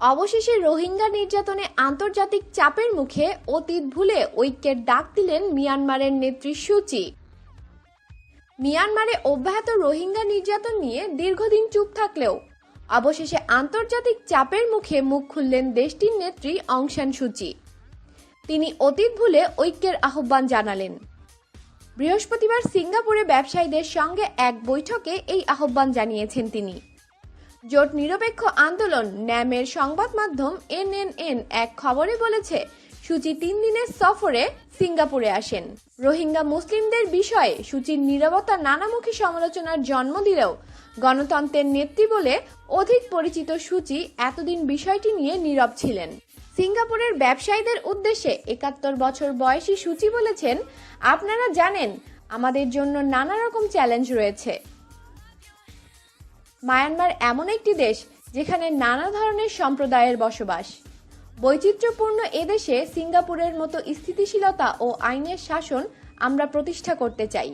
অবশেষে রোহিঙ্গা নির্যাতনে আন্তর্জাতিক চাপের মুখে অতীত ভুলে ঐক্যের ডাক দিলেন মিয়ানমারের নেত্রী সূচি। মিয়ানমারে অব্যাহত রোহিঙ্গা নির্যাতন নিয়ে দীর্ঘদিন চুপ থাকলেও অবশেষে আন্তর্জাতিক চাপের মুখে মুখ খুললেন দেশটির নেত্রী অংশান সূচি। তিনি অতীত ভুলে ঐক্যের আহ্বান জানালেন। বৃহস্পতিবার সিঙ্গাপুরে ব্যবসায়ীদের সঙ্গে এক বৈঠকে এই আহ্বান জানিয়েছেন তিনি। জোট নিরপেক্ষ আন্দোলন ন্যামের সংবাদ মাধ্যম এনএনএন এক খবরে বলেছে, সূচি তিন দিনের সফরে সিঙ্গাপুরে আসেন। রোহিঙ্গা মুসলিমদের বিষয়ে সূচির নিরবতা নানামুখী সমালোচনার জন্ম দিলেও গণতন্ত্রের নেত্রী বলে অধিক পরিচিত সূচি এতদিন বিষয়টি নিয়ে নীরব ছিলেন। সিঙ্গাপুরের ব্যবসায়ীদের উদ্দেশ্যে একাত্তর বছর বয়সী সূচি বলেছেন, আপনারা জানেন, আমাদের জন্য নানা রকম চ্যালেঞ্জ রয়েছে। মায়ানমার এমন একটি দেশ যেখানে নানা ধরনের সম্প্রদায়ের বসবাস। বৈচিত্র্যপূর্ণ এদেশে সিঙ্গাপুরের মতো স্থিতিশীলতা ও আইনের শাসন আমরা প্রতিষ্ঠা করতে চাই।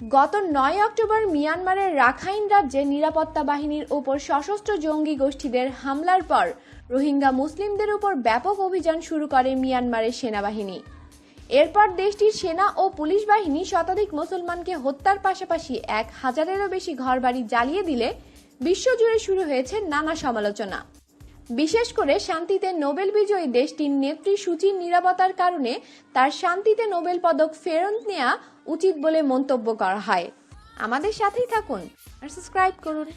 গত নয় অক্টোবর মিয়ানমারের রাখাইন রাজ্যে নিরাপত্তা বাহিনীর উপর সশস্ত্র জঙ্গি গোষ্ঠীদের হামলার পর রোহিঙ্গা মুসলিমদের উপর ব্যাপক অভিযান শুরু করে মিয়ানমারের সেনাবাহিনী। এরপর দেশটির সেনা ও পুলিশ বাহিনী শতাধিক মুসলমানকে হত্যার পাশাপাশি এক হাজারেরও বেশি ঘরবাড়ি জ্বালিয়ে দিলে বিশ্বজুড়ে শুরু হয়েছে নানা সমালোচনা। বিশেষ করে শান্তিতে নোবেল বিজয়ী দেশটির নেত্রী সূচির নিরাপত্তার কারণে তার শান্তিতে নোবেল পদক ফেরত নেওয়া উচিত বলে মন্তব্য করা হয়। আমাদের সাথেই থাকুন আর সাবস্ক্রাইব করুন।